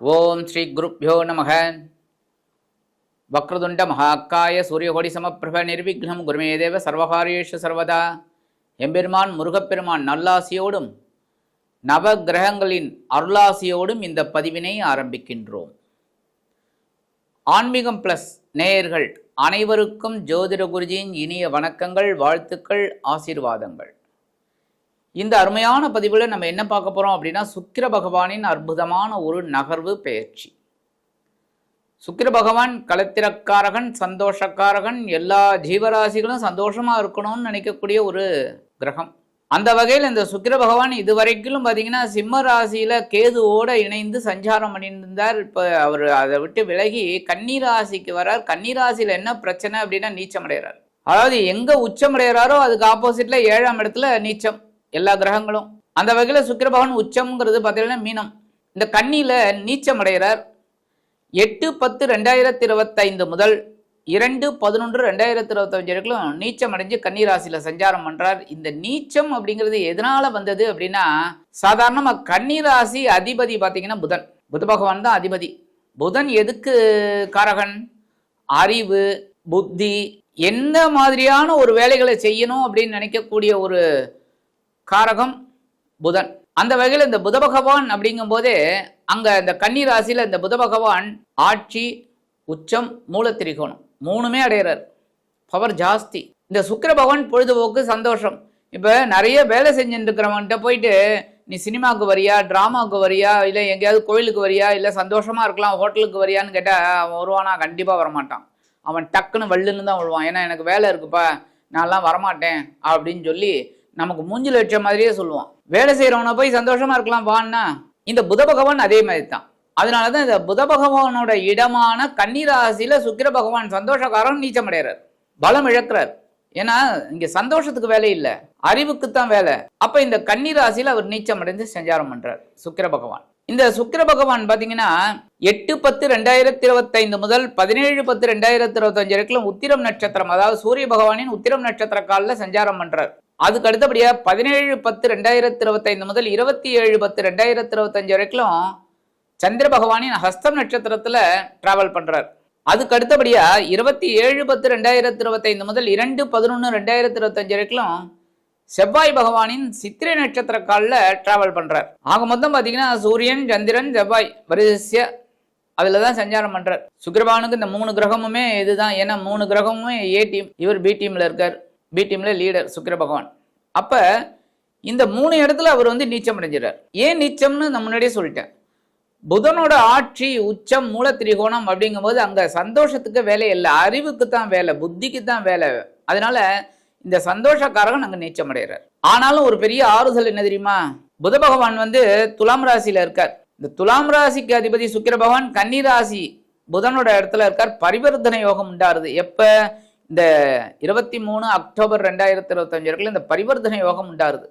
ஓம் ஸ்ரீ குருப்யோ நம வக்ரதுண்ட மகாக்காய சூரியகோடி சமப்பிரப நிர்விக்னம் குருமே தேவ சர்வகாரியேஷு சர்வதா. எம்பெருமான் முருகப்பெருமான் நல்லாசியோடும் நவ கிரகங்களின் அருளாசியோடும் இந்த பதிவினை ஆரம்பிக்கின்றோம். ஆன்மீகம் பிளஸ் நேயர்கள் அனைவருக்கும் ஜோதிட குருஜியின் இனிய வணக்கங்கள் வாழ்த்துக்கள் ஆசீர்வாதங்கள். இந்த அருமையான பதிவில் நம்ம என்ன பார்க்க போகிறோம் அப்படின்னா சுக்கிர பகவானின் அற்புதமான ஒரு நகர்வு பெயர்ச்சி சுக்கிர பகவான் களத்திரக்காரகன் சந்தோஷக்காரகன் எல்லா ஜீவராசிகளும் சந்தோஷமாக இருக்கணும்னு நினைக்கக்கூடிய ஒரு கிரகம். அந்த வகையில் இந்த சுக்கிர பகவான் இதுவரைக்கும் பார்த்தீங்கன்னா சிம்ம ராசியில் கேதுவோடு இணைந்து சஞ்சாரம் பண்ணியிருந்தார். இப்போ அவர் அதை விட்டு விலகி கன்னிராசிக்கு வரார். கன்னி என்ன பிரச்சனை அப்படின்னா நீச்சம் அடைகிறார் அதாவது எங்கே உச்சம் அடைகிறாரோ அதுக்கு ஆப்போசிட்டில் ஏழாம் இடத்துல நீச்சம். எல்லா கிரகங்களும். அந்த வகையில் சுக்கிர பகவான் உச்சம்ங்கிறது பார்த்தீங்கன்னா மீனம். இந்த கண்ணியில் நீச்சம் அடைகிறார். எட்டு பத்து ரெண்டாயிரத்தி இருபத்தைந்து முதல் இரண்டு பதினொன்று ரெண்டாயிரத்தி இருபத்தஞ்சு வரைக்கும் நீச்சம் அடைஞ்சு கன்னிராசியில் சஞ்சாரம் பண்ணுறார் இந்த நீச்சம் அப்படிங்கிறது எதனால் வந்தது அப்படின்னா சாதாரணமாக கன்னிராசி அதிபதி பார்த்தீங்கன்னா புதன். புத பகவான் தான் அதிபதி. புதன் எதுக்கு காரகன்? அறிவு புத்தி எந்த மாதிரியான ஒரு வேலைகளை செய்யணும் அப்படின்னு நினைக்கக்கூடிய ஒரு காரகம் புதன். அந்த வகையில் இந்த புத பகவான் அப்படிங்கும் போதே அங்கே இந்த கன்னி ராசியில் இந்த புத பகவான் ஆட்சி உச்சம் மூலத்திரிகோணம். மூணுமே அடையிறார். பவர் ஜாஸ்தி. இந்த சுக்கர பகவான் பொழுதுபோக்கு சந்தோஷம். இப்போ நிறைய வேலை செஞ்சுட்டு இருக்கிறவன்கிட்ட போயிட்டு நீ சினிமாவுக்கு வரியா ட்ராமாவுக்கு வரியா இல்லை எங்கேயாவது கோயிலுக்கு வரியா இல்லை சந்தோஷமாக இருக்கலாம் ஹோட்டலுக்கு வரியான்னு கேட்டால் அவன் வருவானா? கண்டிப்பாக வரமாட்டான். அவன் டக்குன்னு வள்ளுன்னு தான் விழுவான் ஏன்னா எனக்கு வேலை இருக்குப்பா நான்லாம் வரமாட்டேன் அப்படின்னு சொல்லி நமக்கு மூஞ்சில் வச்ச மாதிரியே சொல்லுவான். வேலை செய்கிறவனை போய் சந்தோஷமா இருக்கலாம் வான்னா இந்த புத பகவான் அதே மாதிரி தான் அதனால தான் இந்த புத பகவானோட இடமான கன்னிராசியில சுக்கிர பகவான் சந்தோஷக்காரன் நீச்சம் அடைகிறார் பலம் இழக்கிறார். ஏன்னா இங்க சந்தோஷத்துக்கு வேலை இல்லை. அறிவுக்குத்தான் வேலை. அப்ப இந்த கன்னிராசியில அவர் நீச்சம் அடைந்து சஞ்சாரம் பண்றார் சுக்கிர பகவான். இந்த சுக்கிர பகவான் பாத்தீங்கன்னா எட்டு பத்து ரெண்டாயிரத்தி இருபத்தைந்து முதல் பதினேழு பத்து ரெண்டாயிரத்தி இருபத்தஞ்சு வரைக்கும் உத்திரம் நட்சத்திரம் அதாவது சூரிய பகவானின் உத்திரம் நட்சத்திர காலில் சஞ்சாரம் பண்றார். அதுக்கு அடுத்தபடியாக பதினேழு பத்து ரெண்டாயிரத்தி இருபத்தைந்து முதல் இருபத்தி ஏழு பத்து ரெண்டாயிரத்தி இருபத்தஞ்சு வரைக்கும் சந்திர பகவானின் ஹஸ்தம் நட்சத்திரத்தில் டிராவல் பண்ணுறார் அதுக்கு அடுத்தபடியாக இருபத்தி ஏழு பத்து ரெண்டாயிரத்தி இருபத்தைந்து முதல் இரண்டு பதினொன்று ரெண்டாயிரத்தி இருபத்தஞ்சு வரைக்கும் செவ்வாய் பகவானின் சித்திரை நட்சத்திர காலில் டிராவல் பண்ணுறார் ஆக மொத்தம் பார்த்தீங்கன்னா சூரியன் சந்திரன் செவ்வாய் வரிசைய அதில் தான் சஞ்சாரம் பண்ணுறார் சுக்கிரபானுக்கு இந்த மூணு கிரகமுமே இதுதான். ஏன்னா மூணு கிரகமுமே ஏ டீம் இவர் பி டீமில் இருக்கார். பி டீம்ல லீடர் சுக்கிர பகவான். அப்ப இந்த மூணு இடத்துல அவர் வந்து நீச்சம் அடைஞ்சிடறார். ஏன் நீச்சம்னு நான் முன்னாடியே சொல்லிட்டேன். புதனோட ஆட்சி உச்சம் மூல திரிகோணம் அப்படிங்கும்போது அங்க சந்தோஷத்துக்கு வேலை இல்லை அறிவுக்கு தான் வேலை புத்திக்கு தான் வேலை. அதனால இந்த சந்தோஷக்காரகன் அங்க நீச்சம் அடைகிறார். ஆனாலும் ஒரு பெரிய ஆறுதல் என்ன தெரியுமா? புத பகவான் வந்து துலாம் ராசியில இருக்கார். இந்த துலாம் ராசிக்கு அதிபதி சுக்கிர பகவான் கன்னி ராசி புதனோட இடத்துல இருக்கார். பரிவர்த்தனை யோகம் உண்டாருது. எப்போ? இந்த இருபத்தி மூணு அக்டோபர் ரெண்டாயிரத்தி இருபத்தஞ்சு வரைக்கும் இந்த பரிவர்த்தனை யோகம் உண்டாருது.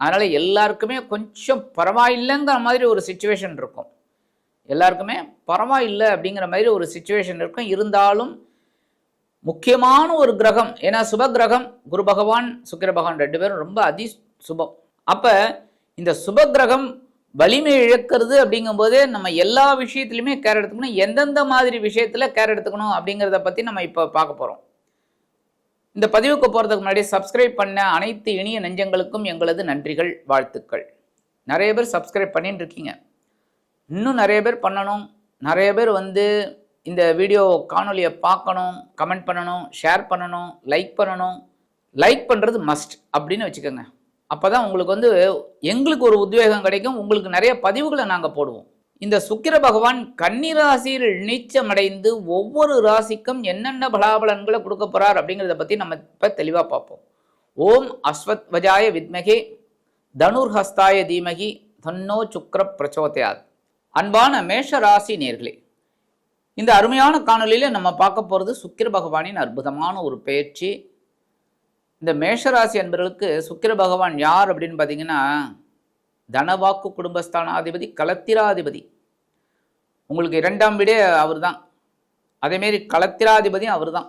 அதனால் எல்லாருக்குமே கொஞ்சம் பரவாயில்லைங்கிற மாதிரி ஒரு சுச்சுவேஷன் இருக்கும். எல்லாருக்குமே பரவாயில்லை அப்படிங்கிற மாதிரி ஒரு சுச்சுவேஷன் இருக்கும். இருந்தாலும் முக்கியமான ஒரு கிரகம் ஏன்னா சுப கிரகம் குரு பகவான் சுக்கிர பகவான் ரெண்டு பேரும் ரொம்ப அதி சுபம். அப்போ இந்த சுப கிரகம் வலிமை இழக்கிறது அப்படிங்கும்போது நம்ம எல்லா விஷயத்துலையுமே கேர் எடுத்துக்கணும். எந்தெந்த மாதிரி விஷயத்தில் கேர் எடுத்துக்கணும் அப்படிங்கிறத பற்றி நம்ம இப்போ பார்க்க போகிறோம் இந்த பதிவுக்கு போகிறதுக்கு முன்னாடி சப்ஸ்கிரைப் பண்ண அனைத்து இனிய நெஞ்சங்களுக்கும் எங்களது நன்றிகள் வாழ்த்துக்கள். நிறைய பேர் சப்ஸ்கிரைப் பண்ணிட்டு இருக்கீங்க. இன்னும் நிறைய பேர் பண்ணணும். நிறைய பேர் வந்து இந்த வீடியோ காணொலியை பார்க்கணும் கமெண்ட் பண்ணணும் ஷேர் பண்ணணும் லைக் பண்ணணும். லைக் பண்ணுறது மஸ்ட் அப்படின்னு வச்சுக்கோங்க. அப்போ தான் உங்களுக்கு வந்து எங்களுக்கு ஒரு உத்வேகம் கிடைக்கும். உங்களுக்கு நிறைய பதிவுகளை நாங்கள் போடுவோம். இந்த சுக்கிர பகவான் கன்னிராசியில் நீச்சமடைந்து ஒவ்வொரு ராசிக்கும் என்னென்ன பலாபலன்களை கொடுக்க போறார் அப்படிங்கிறத பற்றி நம்ம இப்போ தெளிவாக பார்ப்போம். ஓம் அஸ்வத் வஜாய வித்மகே தனுர்ஹஸ்தாய தீமகி தன்னோ சுக்ர பிரச்சோதயாத் அன்பான மேஷ ராசி நேர்களே இந்த அருமையான காணொலியில் நம்ம பார்க்க போகிறது சுக்கிர பகவானின் அற்புதமான ஒரு பயிற்சி இந்த மேஷராசி அன்பர்களுக்கு சுக்கிர பகவான் யார் அப்படின்னு பார்த்தீங்கன்னா தனவாக்கு குடும்பஸ்தானாதிபதி களத்திராதிபதி. உங்களுக்கு இரண்டாம் வீடே அவர் தான் அதேமாரி கலத்திராதிபதியும் அவர் தான்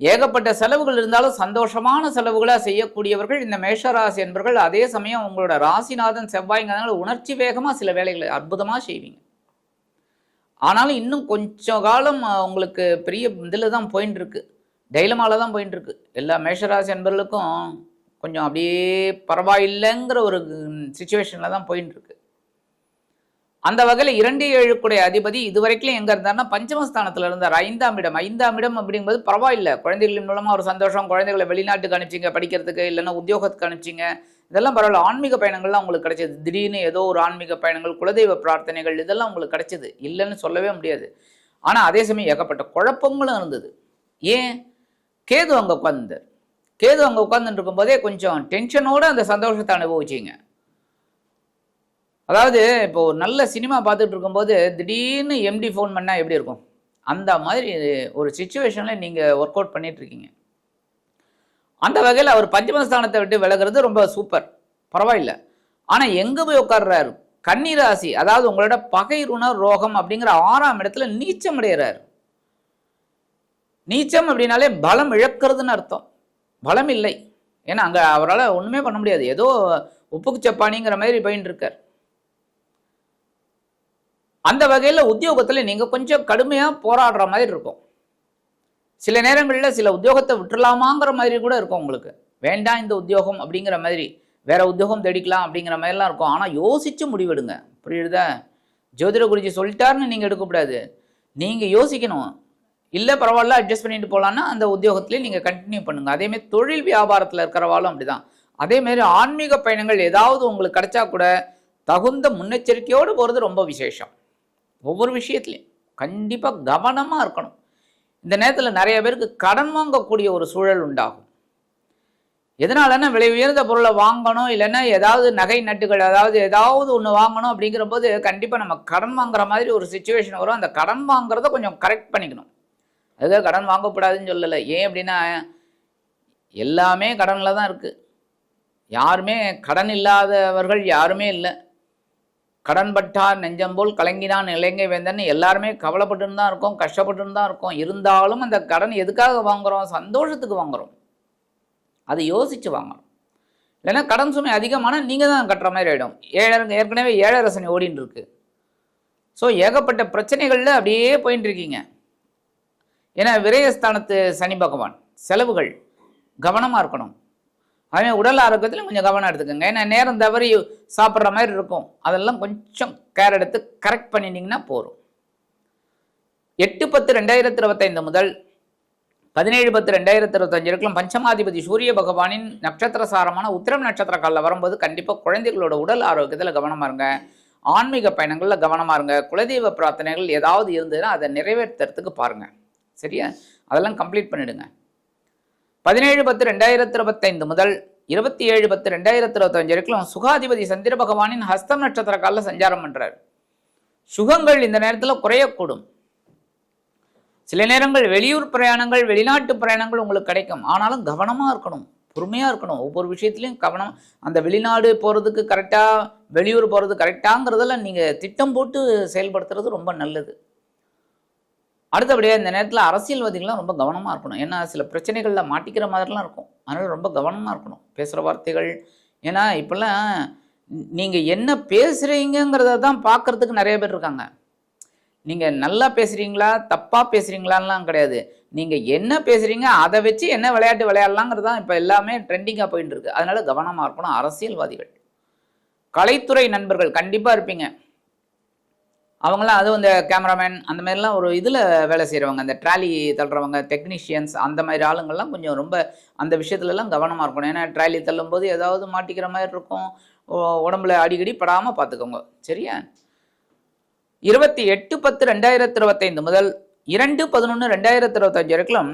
ஏகப்பட்ட செலவுகள் இருந்தாலும் சந்தோஷமான செலவுகளாக செய்யக்கூடியவர்கள் இந்த மேஷராசி என்பர்கள். அதே சமயம் உங்களோட ராசிநாதன் செவ்வாய்ங்கிறதுனால உணர்ச்சி வேகமாக சில வேலைகளை அற்புதமாக செய்வீங்க. ஆனாலும் இன்னும் கொஞ்சம் காலம் உங்களுக்கு பெரிய இதில் தான் போயின்னு இருக்கு தான் போயின்னு இருக்கு எல்லா மேஷராசி என்பர்களுக்கும் கொஞ்சம் அப்படியே பரவாயில்லைங்கிற ஒரு சுச்சுவேஷனில் தான் போயின்னு இருக்கு அந்த வகையில் இரண்டு ஏழுக்குடைய அதிபதி இதுவரைக்கும் எங்கே இருந்தார்னா பஞ்சமஸ்தானத்தில் இருந்தார். ஐந்தாம் இடம். ஐந்தாம் இடம் அப்படிங்கும்போது பரவாயில்ல. குழந்தைகளின் மூலமாக ஒரு சந்தோஷம் குழந்தைகளை வெளிநாட்டுக்கு அனுப்பிச்சிங்க படிக்கிறதுக்கு இல்லைன்னா உத்தியோகத்துக்கு அனுப்பிச்சிங்க. இதெல்லாம் பரவாயில்ல. ஆன்மீக பயணங்கள்லாம் உங்களுக்கு கிடைச்சது. திடீர்னு ஏதோ ஒரு ஆன்மீக பயணங்கள் குலதெய்வ பிரார்த்தனைகள் இதெல்லாம் உங்களுக்கு கிடைச்சது. இல்லைன்னு சொல்லவே முடியாது. ஆனால் அதே சமயம் ஏகப்பட்ட குழப்பங்களும் இருந்தது. ஏன்? கேது அங்கே உட்காந்துருந்தார் கேது அங்கே உட்காந்துட்டு இருக்கும்போதே கொஞ்சம் டென்ஷனோட அந்த சந்தோஷத்தை அனுபவிச்சிங்க. அதாவது இப்போ ஒரு நல்ல சினிமா பார்த்துட்டு இருக்கும்போது திடீர்னு எம்டி ஃபோன் பண்ணால் எப்படி இருக்கும்? அந்த மாதிரி ஒரு சுச்சுவேஷனில் நீங்கள் ஒர்க் அவுட் பண்ணிகிட்ருக்கீங்க அந்த வகையில் அவர் பஞ்சமஸ்தானத்தை விட்டு விலகிறது ரொம்ப சூப்பர் பரவாயில்ல. ஆனால் எங்கே போய் உட்கார்றாரு? கன்னிராசி அதாவது உங்களோட பகை ருண ரோகம் அப்படிங்கிற ஆறாம் இடத்துல நீச்சம் அடைகிறார் நீச்சம் அப்படின்னாலே பலம் இழக்கிறதுன்னு அர்த்தம். பலம் இல்லை ஏன்னா அங்கே அவரால் ஒன்றுமே பண்ண முடியாது. ஏதோ உப்புக்கு சப்பானிங்கிற மாதிரி போயின்னு இருக்கார். அந்த வகையில் உத்தியோகத்தில் நீங்கள் கொஞ்சம் கடுமையாக போராடுற மாதிரி இருக்கும். சில நேரங்களில் சில உத்தியோகத்தை விட்டுறலாமாங்கிற மாதிரி கூட இருக்கும் உங்களுக்கு. வேண்டாம் இந்த உத்தியோகம் அப்படிங்கிற மாதிரி. வேற உத்தியோகம் தேடிக்கலாம் அப்படிங்கிற மாதிரிலாம் இருக்கும். ஆனால் யோசிச்சு முடிவெடுங்க. புரியுதா? ஜோதிட குருஜி சொல்லிட்டாருன்னு நீங்கள் எடுக்கக்கூடாது. நீங்கள் யோசிக்கணும். இல்லை பரவாயில்ல அட்ஜஸ்ட் பண்ணிட்டு போகலான்னா அந்த உத்தியோகத்திலே நீங்கள் கண்டினியூ பண்ணுங்கள் அதேமாதிரி தொழில் வியாபாரத்தில் இருக்கிறவாலும் அப்படிதான். அதேமாரி ஆன்மீக பயணங்கள் ஏதாவது உங்களுக்கு கிடைச்சா கூட தகுந்த முன்னெச்சரிக்கையோடு போகிறது ரொம்ப விசேஷம். ஒவ்வொரு விஷயத்துலையும். கண்டிப்பாக கவனமாக இருக்கணும். இந்த நேரத்தில் நிறைய பேருக்கு கடன் வாங்கக்கூடிய ஒரு சூழல் உண்டாகும். எதனாலன்னா விலை உயர்ந்த பொருளை வாங்கணும் இல்லைன்னா ஏதாவது நகை நட்டுகள் அதாவது ஏதாவது ஒன்று வாங்கணும் அப்படிங்கிற போது கண்டிப்பாக நம்ம கடன் வாங்குற மாதிரி ஒரு சுச்சுவேஷன் வரும். அந்த கடன் வாங்குறத கொஞ்சம் கரெக்ட் பண்ணிக்கணும். அதுக்காக கடன் வாங்கக்கூடாதுன்னு சொல்லலை. ஏன் அப்படின்னா எல்லாமே கடனில் தான் இருக்குது யாருமே கடன் இல்லாதவர்கள் யாருமே இல்லை. கடன் பட்டார் நெஞ்சம் போல் கலங்கினான் இலங்கை வேந்தன். எல்லாருமே கவலைப்பட்டுன்னு தான் இருக்கோம் கஷ்டப்பட்டுன்னு தான் இருக்கோம். இருந்தாலும் அந்த கடன் எதுக்காக வாங்குறோம்? சந்தோஷத்துக்கு வாங்குறோம். அதை யோசித்து வாங்குகிறோம் இல்லைன்னா கடன் சுமை அதிகமான நீங்கள் தான் கட்டுற மாதிரி ஆகிடும் ஏழரை ஏற்கனவே ஏழரசனை ஓடின்னு இருக்கு. ஸோ ஏகப்பட்ட பிரச்சனைகளில் அப்படியே போயின்னு இருக்கீங்க. ஏன்னா விரயஸ்தானத்து சனி பகவான். செலவுகள் கவனமாக இருக்கணும். அதே உடல் ஆரோக்கியத்தில் கொஞ்சம் கவனம் எடுத்துக்கோங்க. ஏன்னா நேரம் தவறி சாப்பிட்ற மாதிரி இருக்கும். அதெல்லாம் கொஞ்சம் கேர் எடுத்து கரெக்ட் பண்ணினீங்கன்னா போதும். எட்டு பத்து ரெண்டாயிரத்தி இருபத்தைந்து முதல் பதினேழு பத்து ரெண்டாயிரத்தி இருபத்தஞ்சு வரைக்கும் பஞ்சமாதிபதி சூரிய பகவானின் நட்சத்திர சாரமான உத்திரம் நட்சத்திர காலில் வரும்போது கண்டிப்பாக குழந்தைகளோட உடல் ஆரோக்கியத்தில் கவனமாக இருங்க. ஆன்மீக பயணங்களில் கவனமாக இருங்க. குலதெய்வ பிரார்த்தனைகள் ஏதாவது இருந்ததுன்னா அதை நிறைவேற்றுறதுக்கு பாருங்கள் சரியா? அதெல்லாம் கம்ப்ளீட் பண்ணிடுங்க. பதினேழு பத்து ரெண்டாயிரத்தி இருபத்தைந்து முதல் இருபத்தி ஏழு பத்து ரெண்டாயிரத்தி இருபத்தஞ்சு வரைக்கும் சுகாதிபதி சந்திர பகவானின் ஹஸ்தம் நட்சத்திர காலில் சஞ்சாரம் பண்ணுறார் சுகங்கள் இந்த நேரத்தில் குறையக்கூடும். சில நேரங்கள் வெளியூர் பிரயாணங்கள் வெளிநாட்டு பிரயாணங்கள் உங்களுக்கு கிடைக்கும். ஆனாலும் கவனமாக இருக்கணும். பொறுமையாக இருக்கணும். ஒவ்வொரு விஷயத்துலையும் கவனம். அந்த வெளிநாடு போகிறதுக்கு கரெக்டாக வெளியூர் போகிறது கரெக்டாங்கிறதெல்லாம் நீங்கள் திட்டம் போட்டு செயல்படுத்துறது ரொம்ப நல்லது. அடுத்தபடியாக இந்த நேரத்தில் அரசியல்வாதிகள்லாம் ரொம்ப கவனமாக இருக்கணும். ஏன்னா சில பிரச்சனைகளில் மாட்டிக்கிற மாதிரிலாம் இருக்கும். அதனால் ரொம்ப கவனமாக இருக்கணும். பேசுகிற வார்த்தைகள். ஏன்னா இப்போல்லாம் நீங்கள் என்ன பேசுகிறீங்கிறத தான் பார்க்குறதுக்கு நிறைய பேர் இருக்காங்க. நீங்கள் நல்லா பேசுகிறீங்களா தப்பாக பேசுகிறீங்களான்லாம் கிடையாது. நீங்கள் என்ன பேசுகிறீங்க அதை வச்சு என்ன விளையாட்டு விளையாடலாங்கிறது தான் இப்போ எல்லாமே ட்ரெண்டிங்காக போயிட்டு இருக்கு. அதனால கவனமாக இருக்கணும் அரசியல்வாதிகள். கலைத்துறை நண்பர்கள் கண்டிப்பாக இருப்பீங்க. அவங்களாம் அதுவும் இந்த கேமராமேன் அந்த மாதிரிலாம் ஒரு இதில் வேலை செய்கிறவங்க அந்த ட்ராலி தள்ளுறவங்க டெக்னீஷியன்ஸ் அந்த மாதிரி ஆளுங்கள்லாம் கொஞ்சம் ரொம்ப அந்த விஷயத்துலலாம் கவனமாக இருக்கணும். ஏன்னா ட்ராலி தள்ளும்போது ஏதாவது மாட்டிக்கிற மாதிரி இருக்கும். உடம்புல அடிக்கடி படாமல் பார்த்துக்கோங்க சரியா? இருபத்தி எட்டு பத்து ரெண்டாயிரத்தி இருபத்தைந்து முதல் இரண்டு பதினொன்று ரெண்டாயிரத்தி இருபத்தஞ்சு வரைக்கும்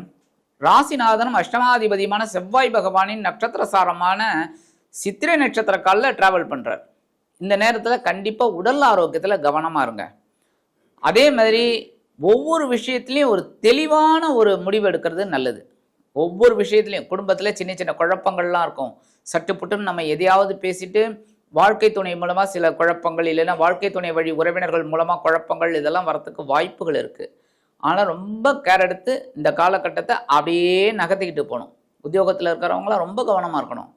ராசிநாதனும் அஷ்டமாதிபதியுமான செவ்வாய் பகவானின் நட்சத்திரசாரமான சித்திரை நட்சத்திர காலில் ட்ராவல் பண்ணுறார் இந்த நேரத்தில் கண்டிப்பாக உடல் ஆரோக்கியத்தில் கவனமாக இருங்க. அதே மாதிரி ஒவ்வொரு விஷயத்துலையும் ஒரு தெளிவான ஒரு முடிவு எடுக்கிறது நல்லது. ஒவ்வொரு விஷயத்துலையும் குடும்பத்தில் சின்ன சின்ன குழப்பங்கள்லாம் இருக்கும். சட்டு புட்டுன்னு நம்ம எதையாவது பேசிட்டு வாழ்க்கை துணை மூலமாக சில குழப்பங்கள் இல்லைன்னா வாழ்க்கை துணை வழி உறவினர்கள் மூலமாக குழப்பங்கள் இதெல்லாம் வரத்துக்கு வாய்ப்புகள் இருக்குது ஆனால் ரொம்ப கேர் எடுத்து இந்த காலகட்டத்தை அப்படியே நகர்த்திக்கிட்டு போகணும். உத்தியோகத்தில் இருக்கிறவங்களாம் ரொம்ப கவனமாக இருக்கணும்.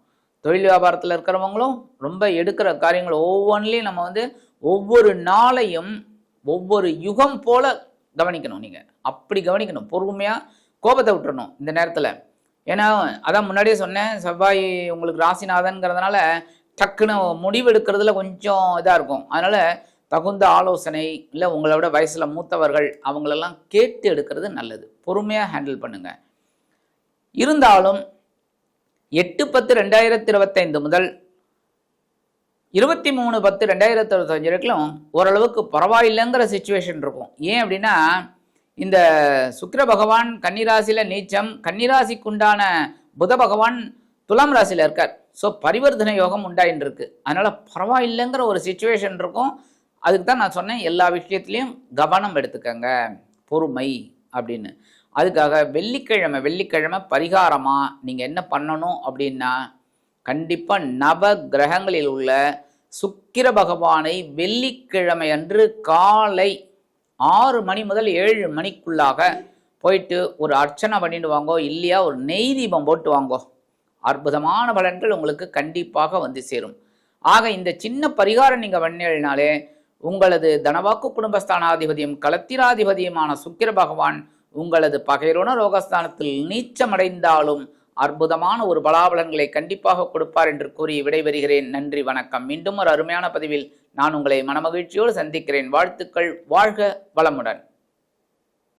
தொழில் வியாபாரத்தில் இருக்கிறவங்களும் ரொம்ப எடுக்கிற காரியங்கள் ஒவ்வொன்றிலையும் நம்ம வந்து ஒவ்வொரு நாளையும் ஒவ்வொரு யுகம் போல கவனிக்கணும் நீங்கள் அப்படி கவனிக்கணும். பொறுமையாக கோபத்தை விட்டுறணும் இந்த நேரத்தில். ஏன்னா அதான் முன்னாடியே சொன்னேன் செவ்வாய் உங்களுக்கு ராசிநாதன்கிறதுனால டக்குன்னு முடிவு எடுக்கிறதுல கொஞ்சம் இதாக இருக்கும். அதனால் தகுந்த ஆலோசனை இல்லை உங்களோட வயசில் மூத்தவர்கள் அவங்களெல்லாம் கேட்டு எடுக்கிறது நல்லது. பொறுமையாக ஹேண்டில் பண்ணுங்கள் இருந்தாலும் எட்டு பத்து ரெண்டாயிரத்தி இருபத்தைந்து முதல் இருபத்தி மூணு பத்து ரெண்டாயிரத்தி இருபத்தஞ்சு வரைக்கும் ஓரளவுக்கு பரவாயில்லைங்கிற சுச்சுவேஷன் இருக்கும். ஏன் அப்படின்னா இந்த சுக்கர பகவான் கன்னிராசியில் நீச்சம் கன்னிராசிக்குண்டான புத பகவான் துலாம் ராசியில் இருக்கார். ஸோ பரிவர்த்தனை யோகம் உண்டாயின்னு இருக்கு அதனால் பரவாயில்லைங்கிற ஒரு சுச்சுவேஷன் இருக்கும். அதுக்கு தான் நான் சொன்னேன் எல்லா விஷயத்துலையும் கவனம் எடுத்துக்கங்க. பொறுமை அப்படின்னு. அதுக்காக வெள்ளிக்கிழமை வெள்ளிக்கிழமை பரிகாரமாக நீங்கள் என்ன பண்ணணும் அப்படின்னா கண்டிப்பாக நவ கிரகங்களில் உள்ள சுக்கிர பகவானை வெள்ளிக்கிழமை அன்று காலை ஆறு மணி முதல் ஏழு மணிக்குள்ளாக போயிட்டு ஒரு அர்ச்சனை பண்ணிட்டு வாங்கோ இல்லையா ஒரு நெய் தீபம் போட்டு வாங்கோ. அற்புதமான பலன்கள் உங்களுக்கு கண்டிப்பாக வந்து சேரும். ஆக இந்த சின்ன பரிகாரம் நீங்கள் பண்ணினாலே உங்களது தனவாக்கு குடும்பஸ்தானாதிபதியும் கலத்திராதிபதியுமான சுக்கிர பகவான் உங்களது பகைரோன ரோகஸ்தானத்தில் நீச்சமடைந்தாலும் அற்புதமான ஒரு பலாபலன்களை கண்டிப்பாக கொடுப்பார் என்று கூறி விடைபெறுகிறேன். நன்றி வணக்கம். மீண்டும் ஒரு அருமையான பதிவில் நான் உங்களை மனமகிழ்ச்சியோடு சந்திக்கிறேன். வாழ்த்துக்கள் வாழ்க வளமுடன்.